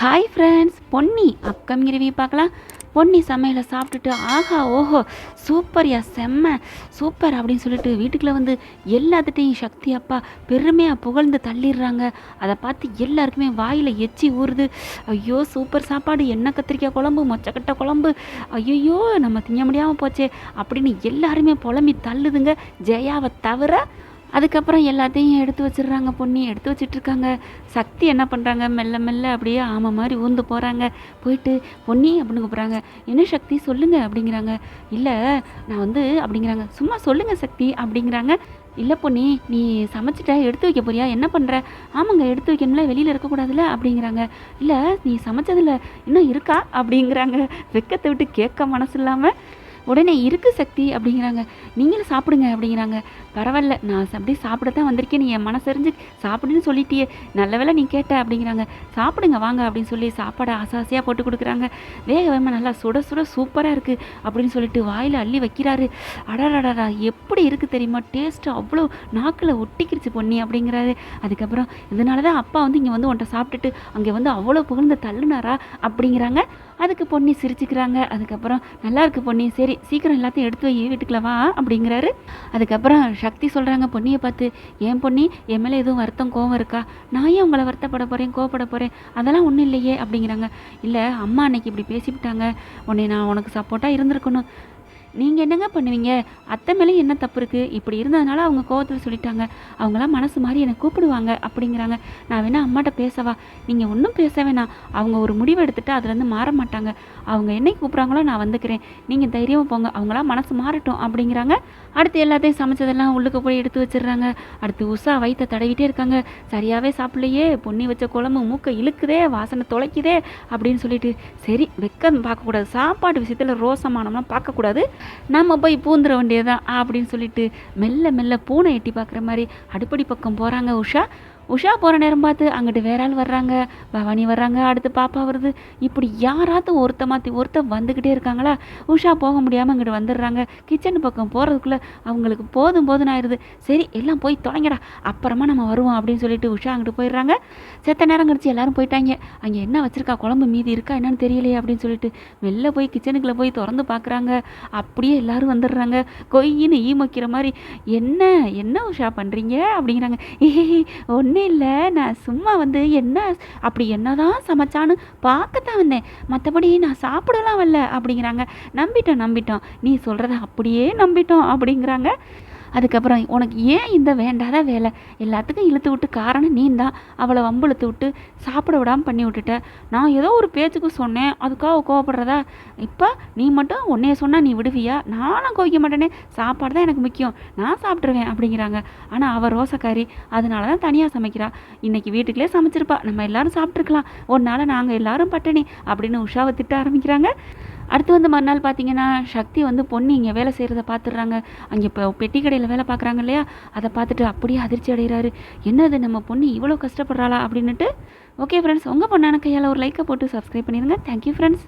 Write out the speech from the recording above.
Hi friends Ponni upcoming review பார்க்கலாம். பொன்னி சமையலை சாப்பிட்டுட்டு ஆஹா ஓஹோ சூப்பர் யா செம்ம சூப்பர் அப்படின்னு சொல்லிட்டு வீட்டுக்குள்ளே வந்து எல்லாத்துட்டையும் சக்தி அப்பா பெருமையாக புகழ்ந்து தள்ளிடுறாங்க. அதை பார்த்து எல்லாருக்குமே வாயில் எச்சி ஊறுது. ஐயோ சூப்பர் சாப்பாடு எண்ணெய் கத்திரிக்காய் குழம்பு மொச்சக்கட்டை குழம்பு. ஐயோ நம்ம திங்க முடியாமல் போச்சே அப்படின்னு எல்லாருமே புலம்பி தள்ளுதுங்க. ஜெயாவை தவிர அதுக்கப்புறம் எல்லாத்தையும் எடுத்து வச்சிடுறாங்க பொன்னி எடுத்து வச்சிட்டு இருக்காங்க சக்தி என்ன பண்ணுறாங்க மெல்ல மெல்ல அப்படியே ஆமை மாதிரி ஊந்து போகிறாங்க போயிட்டு பொன்னி அப்படின்னு கூப்பிட்றாங்க. என்ன சக்தி? சொல்லுங்கள் அப்படிங்கிறாங்க. இல்லை நான் வந்து அப்படிங்கிறாங்க. சும்மா சொல்லுங்கள் சக்தி அப்படிங்கிறாங்க. இல்லை பொன்னி நீ சமைச்சிட்ட எடுத்து வைக்க போறியா? என்ன பண்ணுற ஆமாங்க எடுத்து வைக்கணும்ல வெளியில் இருக்கக்கூடாதுல்ல அப்படிங்கிறாங்க. இல்லை நீ சமைச்சதில் இன்னும் இருக்கா? அப்படிங்கிறாங்க. வெக்கத்தை விட்டு கேட்க மனசு இல்லாமல் உடனே இருக்கு சக்தி அப்படிங்கிறாங்க. நீங்களும் சாப்பிடுங்க அப்படிங்கிறாங்க. பரவாயில்ல நான் அப்படியே சாப்பிட தான் வந்திருக்கேன். நீ என் மனசறிஞ்சு சாப்பிடுன்னு சொல்லிட்டியே. நல்ல வேலை நீ கேட்ட அப்படிங்கிறாங்க. சாப்பிடுங்க வாங்க அப்படின்னு சொல்லி சாப்பாடை ஆசாசியாக போட்டு கொடுக்குறாங்க. வேக வேகமாக நல்லா சுட சுட சூப்பராக இருக்குது அப்படின்னு சொல்லிட்டு வாயில் அள்ளி வைக்கிறாரு. அடடடடா எப்படி இருக்குது தெரியுமா? டேஸ்ட்டு அவ்வளோ நாக்கில் ஒட்டிக்கிடுச்சு பொன்னி அப்படிங்கிறாரு. அதுக்கப்புறம் இதனால தான் அப்பா வந்து இங்கே வந்து உன்ட்ட சாப்பிட்டுட்டு அங்கே வந்து அவ்வளோ புகழ்ந்து தள்ளுனாரா அப்படிங்கிறாங்க. அதுக்கு பொன்னி சிரிச்சுக்கிறாங்க. அதுக்கப்புறம் நல்லா இருக்கு பொன்னி சரி சீக்கிரம் எல்லாத்தையும் எடுத்து வை வீட்டுக்குள்ள வா அப்படிங்கிறாரு. அதுக்கப்புறம் சக்தி சொல்கிறாங்க பொன்னியை பார்த்து ஏன் பொன்னி என் மேலே எதுவும் வருத்தம் கோவம் இருக்கா? நான் ஏன் உங்களை வருத்தப்பட போகிறேன் கோவப்பட போகிறேன் அதெல்லாம் ஒன்றும் இல்லையே அப்படிங்கிறாங்க. இல்லை அம்மா அன்னைக்கு இப்படி பேசிவிட்டாங்க. உன்னை நான் உனக்கு சப்போர்ட்டாக இருந்திருக்கணும். நீங்கள் என்னங்க பண்ணுவீங்க? அத்தை மேலே என்ன தப்பு இருக்குது இப்படி இருந்ததுனால அவங்க கோவத்தில் சொல்லிட்டாங்க. அவங்களாம் மனசு மாதிரி என்னை கூப்பிடுவாங்க அப்படிங்கிறாங்க. நான் வேணா அம்மாட்ட பேசவா? நீங்கள் ஒன்றும் பேச வேணாம். அவங்க ஒரு முடிவு எடுத்துட்டு அதுலேருந்து மாற மாட்டாங்க. அவங்க என்னை கூப்பிட்றாங்களோ நான் வந்துக்கிறேன். நீங்கள் தைரியமாக போங்க. அவங்களாம் மனசு மாறட்டும் அப்படிங்கிறாங்க. அடுத்து எல்லாத்தையும் சமைச்சதெல்லாம் உள்ளுக்கு போய் எடுத்து வச்சிடுறாங்க. அடுத்து உஷா வயிற்ற தடவிட்டே இருக்காங்க. சரியாகவே சாப்பிடலையே. பொன்னி வச்ச குழம்பு மூக்கை இழுக்குதே. வாசனை தொலைக்குதே அப்படின்னு சொல்லிட்டு சரி வெக்கம் பார்க்கக்கூடாது. சாப்பாடு விஷயத்தில் ரோசமானம்லாம் பார்க்கக்கூடாது. நம்ம போய் பூந்துட வேண்டியதுதான் அப்படின்னு சொல்லிட்டு மெல்ல மெல்ல பூனை எட்டி பார்க்குற மாதிரி அடுப்படி பக்கம் போகிறாங்க உஷா. உஷா போகிற நேரம் பார்த்து அங்கிட்டு வேற ஆள் வர்றாங்க. பவானி வர்றாங்க. அடுத்து பாப்பா வருது. இப்படி யாராவது ஒருத்த மாற்றி ஒருத்த வந்துக்கிட்டே இருக்காங்களா? உஷா போக முடியாமல் அங்கிட்டு வந்துடுறாங்க. கிச்சன் பக்கம் போகிறதுக்குள்ளே அவங்களுக்கு போதும் போதும் ஆயிடுது சரி எல்லாம் போய் தொலைங்கடா அப்புறமா நம்ம வருவோம் அப்படின்னு சொல்லிட்டு உஷா அங்கிட்டு போயிடுறாங்க. செத்த நேரம் கழிச்சு எல்லாரும் போயிட்டாங்க. அங்கே என்ன வச்சுருக்கா? குழம்பு மீதி இருக்கா? என்னன்னு தெரியலையே அப்படின்னு சொல்லிட்டு வெளில போய் கிச்சனுக்குள்ளே போய் திறந்து பார்க்குறாங்க அப்படியே எல்லாரும் வந்துடுறாங்க. கொய்யின்னு ஈ மொக்கிற மாதிரி என்ன? என்ன உஷா பண்ணுறீங்க அப்படிங்கிறாங்க. ஏ ஒன்றும் இல்லை. நான் சும்மா வந்து என்ன அப்படி என்னதான் சமைச்சான்னு பார்க்கத்தான் வந்தேன். மற்றபடி நான் சாப்பிடலாம் வரல அப்படிங்கிறாங்க. நம்பிட்டோம் நம்பிட்டோம். நீ சொல்கிறத அப்படியே நம்பிட்டோம் அப்படிங்கிறாங்க. அதுக்கப்புறம் உனக்கு ஏன் இந்த வேண்டாத வேலை? எல்லாத்துக்கும் இழுத்து விட்டு காரணம் நீ தான் அவளை வம்புழுத்து விட்டு சாப்பிட விடாமல் பண்ணி விட்டுட்ட. நான் ஏதோ ஒரு பேச்சுக்கு சொன்னேன். அதுக்காக கோவப்படுறதா? இப்போ நீ மட்டும் உன்னைய சொன்னால் நீ விடுவியா? நானும் கோவிக்க மாட்டேனே. சாப்பாடு தான் எனக்கு முக்கியம். நான் சாப்பிட்ருவேன் அப்படிங்கிறாங்க. ஆனால் அவள் ரோசக்காரி. அதனால தான் தனியாக சமைக்கிறா. இன்னைக்கு வீட்டுக்குள்ளே சமைச்சிருப்பா. நம்ம எல்லாரும் சாப்பிட்ருக்கலாம் ஒரு நாள் நாங்கள் எல்லாரும் பட்டினி அப்படின்னு உஷாவை திட்ட ஆரம்பிக்கிறாங்க. அடுத்து வந்து மறுநாள் பார்த்தீங்கன்னா சக்தி வந்து பொண்ணு இங்கே வேலை செய்கிறத பார்த்துடுறாங்க. அங்கே இப்போ பெட்டி கடையில் வேலை பார்க்குறாங்க இல்லையா? அதை பார்த்துட்டு அப்படியே அதிர்ச்சி அடைகிறாரு. என்னது நம்ம பொண்ணு இவ்வளோ கஷ்டப்படுறாளா அப்படின்னுட்டு? ஓகே ஃப்ரெண்ட்ஸ் உங்கள் பொண்ணான கையால் ஒரு லைக்கை போட்டு சப்ஸ்கிரைப் பண்ணிடுங்க. Thank you friends